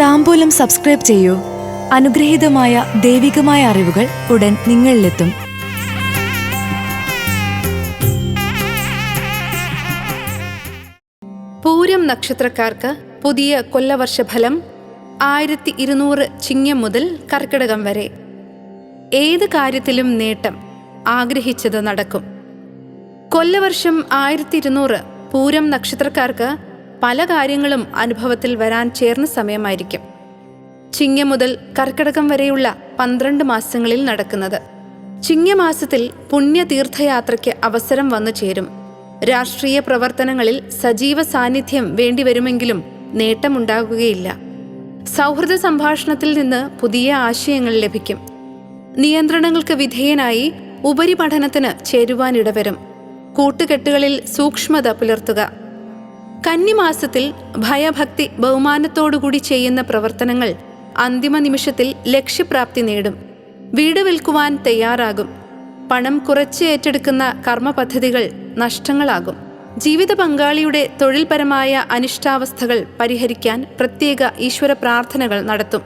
താമ്പൂലം subscribe ചെയ്യൂ. അനുഗ്രഹീതമായ ദൈവികമായ അറിവുകൾ ഉടൻ നിങ്ങളിലെത്തും. പൂരം നക്ഷത്രക്കാർക്ക് പുതിയ കൊല്ലവർഷഫലം ആയിരത്തി ഇരുന്നൂറ് ചിങ്ങം മുതൽ കർക്കിടകം വരെ. ഏത് കാര്യത്തിലും നേട്ടം ആഗ്രഹിച്ചത് നടക്കും. കൊല്ലവർഷം ആയിരത്തി ഇരുന്നൂറ് പൂരം നക്ഷത്രക്കാർക്ക് പല കാര്യങ്ങളും അനുഭവത്തിൽ വരാൻ ചേർന്ന സമയമായിരിക്കും. ചിങ്ങ മുതൽ കർക്കിടകം വരെയുള്ള പന്ത്രണ്ട് മാസങ്ങളിൽ നടക്കുന്നത്. ചിങ്ങമാസത്തിൽ പുണ്യതീർത്ഥയാത്രയ്ക്ക് അവസരം വന്നു ചേരും. രാഷ്ട്രീയ പ്രവർത്തനങ്ങളിൽ സജീവ സാന്നിധ്യം വേണ്ടിവരുമെങ്കിലും നേട്ടമുണ്ടാകുകയില്ല. സൗഹൃദ സംഭാഷണത്തിൽ നിന്ന് പുതിയ ആശയങ്ങൾ ലഭിക്കും. നിയന്ത്രണങ്ങൾക്ക് വിധേയനായി ഉപരിപഠനത്തിന് ചേരുവാനിടവരും. കൂട്ടുകെട്ടുകളിൽ സൂക്ഷ്മത പുലർത്തുക. കന്നിമാസത്തിൽ ഭയഭക്തി ബഹുമാനത്തോടുകൂടി ചെയ്യുന്ന പ്രവർത്തനങ്ങൾ അന്തിമ നിമിഷത്തിൽ ലക്ഷ്യപ്രാപ്തി നേടും. വീട് വിൽക്കുവാൻ തയ്യാറാകും. പണം കുറച്ച് ഏറ്റെടുക്കുന്ന കർമ്മ പദ്ധതികൾ നഷ്ടങ്ങളാകും. ജീവിത പങ്കാളിയുടെ തൊഴിൽപരമായ അനിഷ്ടാവസ്ഥകൾ പരിഹരിക്കാൻ പ്രത്യേക ഈശ്വര പ്രാർത്ഥനകൾ നടത്തും.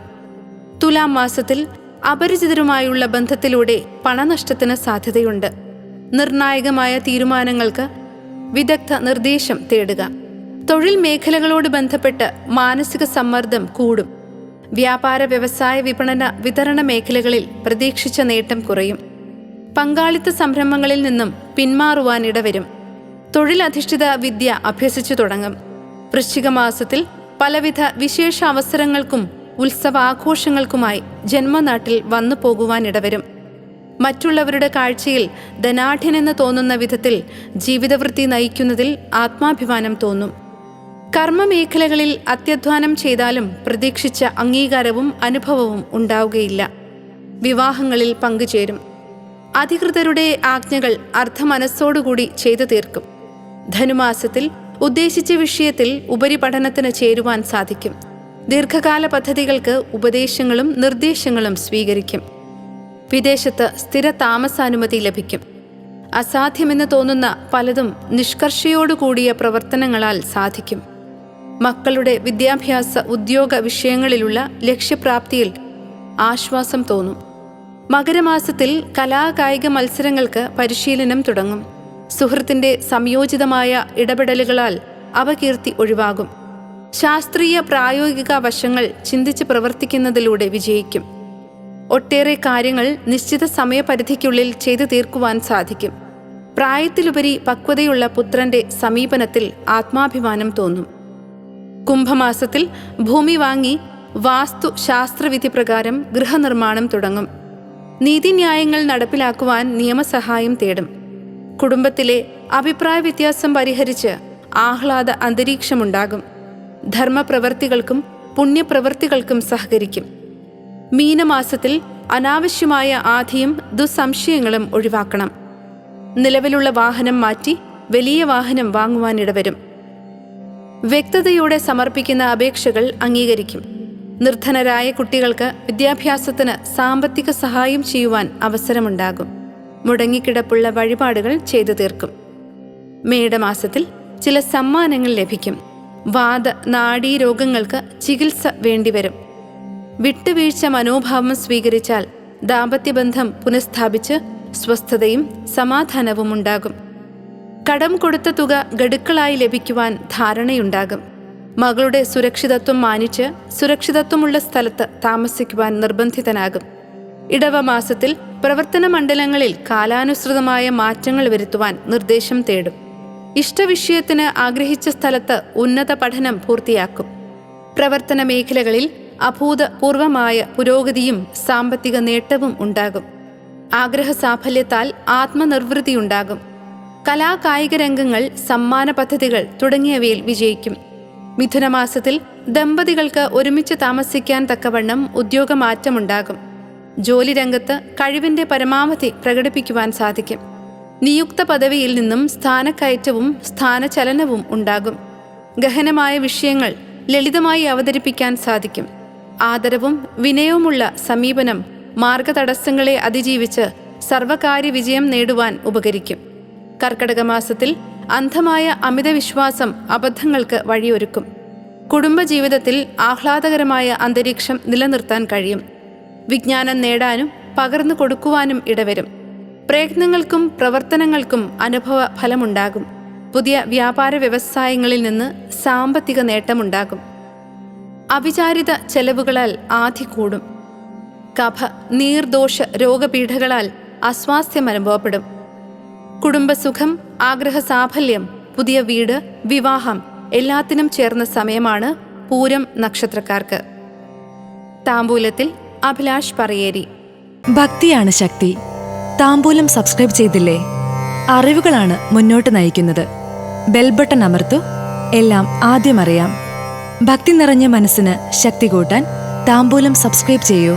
തുലാം മാസത്തിൽ അപരിചിതരുമായുള്ള ബന്ധത്തിലൂടെ പണനഷ്ടത്തിന് സാധ്യതയുണ്ട്. നിർണായകമായ തീരുമാനങ്ങൾക്ക് വിദഗ്ധ നിർദ്ദേശം തേടുക. തൊഴിൽ മേഖലകളോട് ബന്ധപ്പെട്ട് മാനസിക സമ്മർദ്ദം കൂടും. വ്യാപാര വ്യവസായ വിപണന വിതരണ മേഖലകളിൽ പ്രതീക്ഷിച്ച നേട്ടം കുറയും. പങ്കാളിത്ത സംരംഭങ്ങളിൽ നിന്നും പിന്മാറുവാനിടവരും തൊഴിലധിഷ്ഠിത വിദ്യ അഭ്യസിച്ചു തുടങ്ങും. വൃശ്ചിക മാസത്തിൽ പലവിധ വിശേഷ അവസരങ്ങൾക്കും ഉത്സവാഘോഷങ്ങൾക്കുമായി ജന്മനാട്ടിൽ വന്നു പോകുവാനിടവരും മറ്റുള്ളവരുടെ കാഴ്ചയിൽ ധനാഠ്യനെന്ന് തോന്നുന്ന വിധത്തിൽ ജീവിതവൃത്തി നയിക്കുന്നതിൽ ആത്മാഭിമാനം തോന്നും. കർമ്മമേഖലകളിൽ അത്യധ്വാനം ചെയ്താലും പ്രതീക്ഷിച്ച അംഗീകാരവും അനുഭവവും ഉണ്ടാവുകയില്ല. വിവാഹങ്ങളിൽ പങ്കുചേരും. അധികൃതരുടെ ആജ്ഞകൾ അർദ്ധമനസ്സോടുകൂടി ചെയ്തു തീർക്കും. ധനുമാസത്തിൽ ഉദ്ദേശിച്ച വിഷയത്തിൽ ഉപരിപഠനത്തിന് ചേരുവാൻ സാധിക്കും. ദീർഘകാല പദ്ധതികൾക്ക് ഉപദേശങ്ങളും നിർദ്ദേശങ്ങളും സ്വീകരിക്കും. വിദേശത്ത് സ്ഥിര താമസാനുമതി ലഭിക്കും. അസാധ്യമെന്ന് തോന്നുന്ന പലതും നിഷ്കർഷയോടുകൂടിയ പ്രവർത്തനങ്ങളാൽ സാധിക്കും. മക്കളുടെ വിദ്യാഭ്യാസ ഉദ്യോഗ വിഷയങ്ങളിലുള്ള ലക്ഷ്യപ്രാപ്തിയിൽ ആശ്വാസം തോന്നും. മകരമാസത്തിൽ കലാകായിക മത്സരങ്ങൾക്ക് പരിശീലനം തുടങ്ങും. സുഹൃത്തിന്റെ സംയോജിതമായ ഇടപെടലുകളാൽ അവകീർത്തി ഒഴിവാകും. ശാസ്ത്രീയ പ്രായോഗിക വശങ്ങൾ ചിന്തിച്ച് പ്രവർത്തിക്കുന്നതിലൂടെ വിജയിക്കും. ഒട്ടേറെ കാര്യങ്ങൾ നിശ്ചിത സമയപരിധിക്കുള്ളിൽ ചെയ്തു തീർക്കുവാൻ സാധിക്കും. പ്രായത്തിലുപരി പക്വതയുള്ള പുത്രന്റെ സമീപനത്തിൽ ആത്മാഭിമാനം തോന്നും. കുംഭമാസത്തിൽ ഭൂമി വാങ്ങി വാസ്തു ശാസ്ത്രവിധി പ്രകാരം ഗൃഹനിർമ്മാണം തുടങ്ങും. നീതിന്യായങ്ങൾ നടപ്പിലാക്കുവാൻ നിയമസഹായം തേടും. കുടുംബത്തിലെ അഭിപ്രായ വ്യത്യാസം പരിഹരിച്ച് ആഹ്ലാദ അന്തരീക്ഷമുണ്ടാകും. ധർമ്മപ്രവർത്തികൾക്കും പുണ്യപ്രവർത്തികൾക്കും സഹകരിക്കും. മീനമാസത്തിൽ അനാവശ്യമായ ആധിയും ദുസ്സംശയങ്ങളും ഒഴിവാക്കണം. നിലവിലുള്ള വാഹനം മാറ്റി വലിയ വാഹനം വാങ്ങുവാനിടവരും. വ്യക്തതയോടെ സമർപ്പിക്കുന്ന അപേക്ഷകൾ അംഗീകരിക്കും. നിർധനരായ കുട്ടികൾക്ക് വിദ്യാഭ്യാസത്തിന് സാമ്പത്തിക സഹായം ചെയ്യുവാൻ അവസരമുണ്ടാകും. മുടങ്ങിക്കിടപ്പുള്ള വഴിപാടുകൾ ചെയ്തു തീർക്കും. മേടമാസത്തിൽ ചില സമ്മാനങ്ങൾ ലഭിക്കും. വാദ നാഡീ രോഗങ്ങൾക്ക് ചികിത്സ വേണ്ടിവരും. വിട്ടുവീഴ്ച മനോഭാവം സ്വീകരിച്ചാൽ ദാമ്പത്യബന്ധം പുനഃസ്ഥാപിച്ച് സ്വസ്ഥതയും സമാധാനവും ഉണ്ടാകും. കടം കൊടുത്ത തുക ഗഡുക്കളായി ലഭിക്കുവാൻ ധാരണയുണ്ടാകും. മകളുടെ സുരക്ഷിതത്വം മാനിച്ച് സുരക്ഷിതത്വമുള്ള സ്ഥലത്ത് താമസിക്കുവാൻ നിർബന്ധിതനാകും. ഇടവ മാസത്തിൽ പ്രവർത്തന മണ്ഡലങ്ങളിൽ കാലാനുസൃതമായ മാറ്റങ്ങൾ വരുത്തുവാൻ നിർദ്ദേശം തേടും. ഇഷ്ടവിഷയത്തിന് ആഗ്രഹിച്ച സ്ഥലത്ത് ഉന്നത പഠനം പൂർത്തിയാക്കും. പ്രവർത്തന മേഖലകളിൽ അഭൂതപൂർവമായ പുരോഗതിയും സാമ്പത്തിക നേട്ടവും ഉണ്ടാകും. ആഗ്രഹ സാഫല്യത്താൽ ആത്മനിർവൃതിയുണ്ടാകും. കലാകായിക രംഗങ്ങൾ സമ്മാന പദ്ധതികൾ തുടങ്ങിയവയിൽ വിജയിക്കും. മിഥുനമാസത്തിൽ ദമ്പതികൾക്ക് ഒരുമിച്ച് താമസിക്കാൻ തക്കവണ്ണം ഉദ്യോഗമാറ്റമുണ്ടാകും. ജോലി രംഗത്ത് കഴിവിന്റെ പരമാവധി പ്രകടിപ്പിക്കുവാൻ സാധിക്കും. നിയുക്ത പദവിയിൽ നിന്നും സ്ഥാനക്കയറ്റവും സ്ഥാനചലനവും ഉണ്ടാകും. ഗഹനമായ വിഷയങ്ങൾ ലളിതമായി അവതരിപ്പിക്കാൻ സാധിക്കും. ആദരവും വിനയവുമുള്ള സമീപനം മാർഗതടസ്സങ്ങളെ അതിജീവിച്ച് സർവകാര്യ വിജയം നേടുവാൻ ഉപകരിക്കും. കർക്കടക മാസത്തിൽ അന്ധമായ അമിതവിശ്വാസം അബദ്ധങ്ങൾക്ക് വഴിയൊരുക്കും. കുടുംബജീവിതത്തിൽ ആഹ്ലാദകരമായ അന്തരീക്ഷം നിലനിർത്താൻ കഴിയും. വിജ്ഞാനം നേടാനും പകർന്നു കൊടുക്കുവാനും ഇടവരും. പ്രയത്നങ്ങൾക്കും പ്രവർത്തനങ്ങൾക്കും അനുഭവ ഫലമുണ്ടാകും. പുതിയ വ്യാപാര വ്യവസായങ്ങളിൽ നിന്ന് സാമ്പത്തിക നേട്ടമുണ്ടാകും. അവിചാരിത ചെലവുകളാൽ ആധി കൂടും. കഫ നീർദോഷ രോഗപീഠകളാൽ അസ്വാസ്ഥ്യം അനുഭവപ്പെടും. കുടുംബസുഖം ആഗ്രഹ സാഫല്യം പുതിയ വീട് വിവാഹം എല്ലാത്തിനും ചേർന്ന സമയമാണ് പൂരം നക്ഷത്രക്കാർക്ക്. താമ്പൂലത്തിൽ അഭിലാഷ് പറയേരി. ഭക്തിയാണ് ശക്തി. താമ്പൂലം സബ്സ്ക്രൈബ് ചെയ്തില്ലേ? അറിവുകളാണ് മുന്നോട്ട് നയിക്കുന്നത്. ബെൽബട്ടൺ അമർത്തു എല്ലാം ആദ്യം അറിയാം. ഭക്തി നിറഞ്ഞ മനസ്സിന് ശക്തി കൂട്ടാൻ താമ്പൂലം സബ്സ്ക്രൈബ് ചെയ്യൂ.